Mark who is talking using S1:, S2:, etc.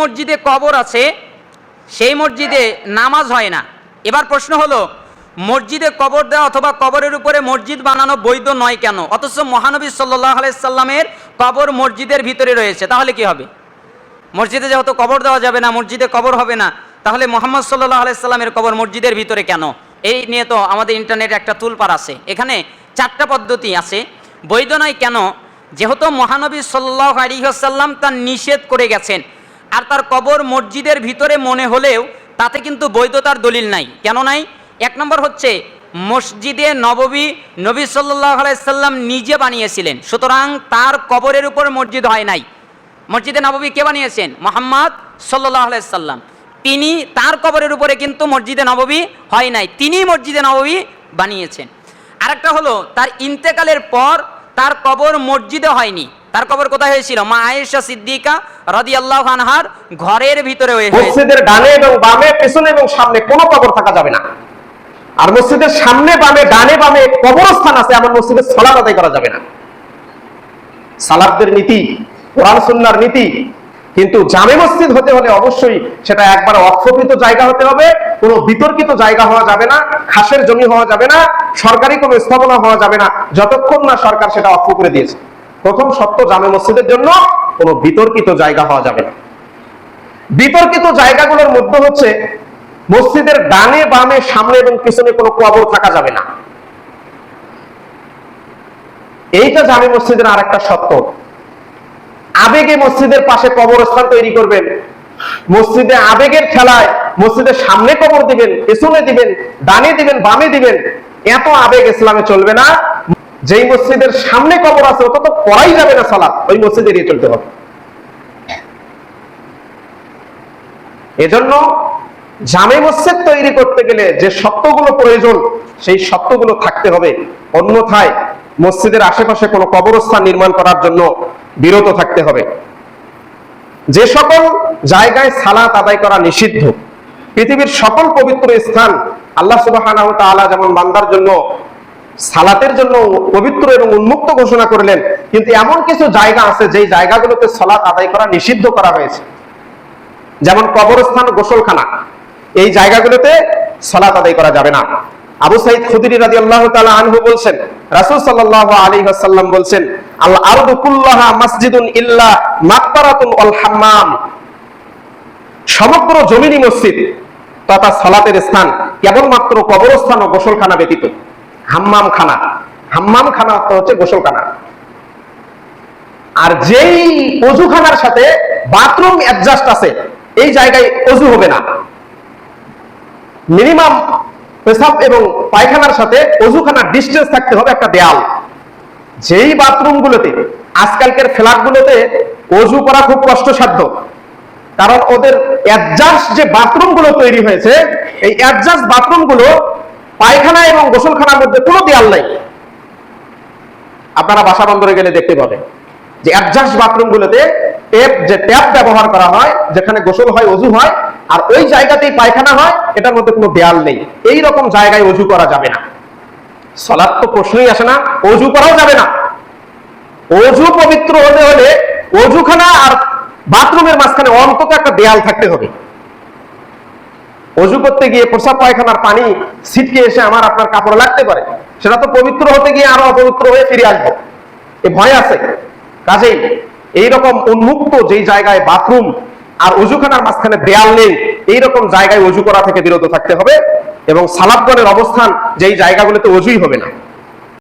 S1: মসজিদে কবর আছে, সেই মসজিদে নামাজ হয় না। এবার প্রশ্ন হলো, মসজিদে কবর দেওয়া অথবা কবরের উপরে মসজিদ বানানো বৈধ নয় কেন? অথচ মহানবী সাল্লাহ আলাইসাল্লামের কবর মসজিদের ভিতরে রয়েছে, তাহলে কি হবে? মসজিদে যেহেতু কবর দেওয়া যাবে না, মসজিদে কবর হবে না, তাহলে মোহাম্মদ সাল্লাহ আলাইসাল্লামের কবর মসজিদের ভিতরে কেন? এই নিয়ে তো আমাদের ইন্টারনেটে একটা তুলপার আছে। এখানে চারটা পদ্ধতি আছে। বৈধ নয় কেন? যেহেতু মহানবী সাল্লাহ আলিহাসাল্লাম তার নিষেধ করে গেছেন। আর তার কবর মসজিদের ভিতরে মনে হলেও তাতে কিন্তু বৈধতার দলিল নাই। কেন নাই? এক নম্বর হচ্ছে, মসজিদে নববী নবী সাল্লাহ আলাইসাল্লাম নিজে বানিয়েছিলেন। সুতরাং তার কবরের উপর মসজিদ হয় নাই। মসজিদে নববী কে বানিয়েছেন? মোহাম্মদ সাল্লাহ আলাইসাল্লাম তিনি তার কবরের উপরে কিন্তু মসজিদে নববী হয় নাই। তিনি মসজিদে নববী বানিয়েছেন। আরেকটা হলো, তার ইন্তেকালের পর তার কবর মসজিদে হয়নি। তার কবর কোথায় হয়েছিল? মা আয়েশা সিদ্দিকা রদি আল্লাহ আনহার ঘরের ভিতরে
S2: মসজিদের ডানে এবং বামে, পেছনে এবং সামনে কোনো কবর থাকা যাবে না। আর মসজিদের সামনে বামে, ডানে বামে কবরস্থান আছে, এমন মসজিদের সালাত আদায় করা যাবে না। সালাতদের নীতি, কোরআন সুন্নার নীতি। কিন্তু জামে মসজিদ হতে হলে অবশ্যই সেটা একবার অক্ষকৃত জায়গা হতে হবে, কোনো বিতর্কিত জায়গা হওয়া যাবে না, খাসের জমি হওয়া যাবে না, সরকারি কোনো স্থাপনা হওয়া যাবে না, যতক্ষণ না সরকার সেটা অক্ষ করে দিয়েছে। প্রথম সত্য জামে মসজিদের জন্য কোনো বিতর্কিত জায়গা হওয়া যাবে না। বিতর্কিত জায়গাগুলোর মধ্যে হচ্ছে মসজিদের ডানে, বামে, সামনে এবং পিছনে কোনো কবর থাকা যাবে না। এইটা জামে মসজিদের আর একটা সত্য। আবেগে মসজিদের পাশে কবরস্থান তৈরি করবেন। মসজিদে আবেগের খেলায় মসজিদের সামনে কবর দিবেন, পেছনে দিবেন, ডানে দিবেন, বামে দিবেন। এত আবেগ ইসলামে চলবে না। যেই মসজিদের সামনে কবর আছে ওটা তো পড়াই যাবে না সালাত, ওই মসজিদ এড়িয়ে চলতে হবে। এজন্য জামে মসজিদ তৈরি করতে গেলে যে সত্যগুলো প্রয়োজন, সেই সত্যগুলো থাকতে হবে। অন্যথায় মসজিদের আশেপাশে কোনো কবরস্থান নির্মাণ করার জন্য বিরত থাকতে হবে। যে সকল জায়গায় সালাত আদায় করা নিষিদ্ধ, পৃথিবীর সকল পবিত্র স্থান আল্লাহ তাআলা যেমন বান্দার জন্য সালাতের জন্য পবিত্র এবং উন্মুক্ত ঘোষণা করলেন। কিন্তু এমন কিছু জায়গা আছে, যেই জায়গাগুলোতে সালাত আদায় করা নিষিদ্ধ করা হয়েছে। যেমন কবরস্থান গোসলখানা। এই জায়গাগুলোতে সালাত আদায় করা যাবে না। আবু সাইদ খুদরি রাদিয়াল্লাহু তাআলা আনহু বলছেন, রাসূল সাল্লাল্লাহু আলাইহি ওয়াসাল্লাম বলছেন, আল আরদু কুল্লাহা মাসজিদুন ইল্লা মাকবারাতুন ওয়াল হাম্মাম। সমগ্র জমিনি মসজিদ তথা সালাতের স্থান কেবলমাত্র কবরস্থান ও গোসলখানা ব্যতীত। হাম্মাম খানা হাম্মাম খানা অর্থ হচ্ছে গোসলখানা। আর যেই অজুখানার সাথে বাথরুম অ্যাডজাস্ট আছে, এই জায়গায় অজু হবে না। মিনিমাম পেশাব এবং পায়খানার সাথে অজুখানার ডিস্টেন্স থাকতে হবে একটা দেয়াল। যেই বাথরুমগুলোতে, আজকালকার ফ্ল্যাটগুলোতে অজু করা খুব কষ্টসাধ্য। কারণ ওদের অ্যাডজাস্ট যে বাথরুমগুলো তৈরি হয়েছে, এই অ্যাডজাস্ট বাথরুমগুলো পায়খানা এবং গোসলখানার মধ্যে কোনো দেয়াল নাই। আপনারা বাসা বন্দরে গেলে দেখতে পাবেন যে অ্যাডজাস্ট বাথরুমগুলোতে টেপ যে ট্যাপ ব্যবহার করা হয়, যেখানে গোসল হয়, অজু হয়, আর ওই জায়গাতেই পায়খানা হয়, এটার মধ্যে কোনো দেয়াল নেই। এই রকম জায়গায় অজু করা যাবে না। সলাৎ তো প্রশ্নই আসে না, অজু করাও যাবে না। অজু পবিত্র হতে হলে অজুখানা আর বাথরুমের মাঝখানে অন্তত একটা দেয়াল থাকতে হবে। অজু করতে গিয়ে প্রসাব পায়খানার পানি ছিটকে এসে আমার আপনার কাপড় লাগতে পারে। সেটা তো পবিত্র হতে গিয়ে আরও অপবিত্র হয়ে ফিরে আসব। এ ভয় আছে। কাজেই এইরকম উন্মুক্ত যেই জায়গায় বাথরুম আর অজুখানার মাঝখানে দেয়াল নেই, এইরকম জায়গায় অজু করা থেকে বিরত থাকতে হবে এবং সালাদগণের অবস্থান যেই জায়গাগুলোতে অজুই হবে না।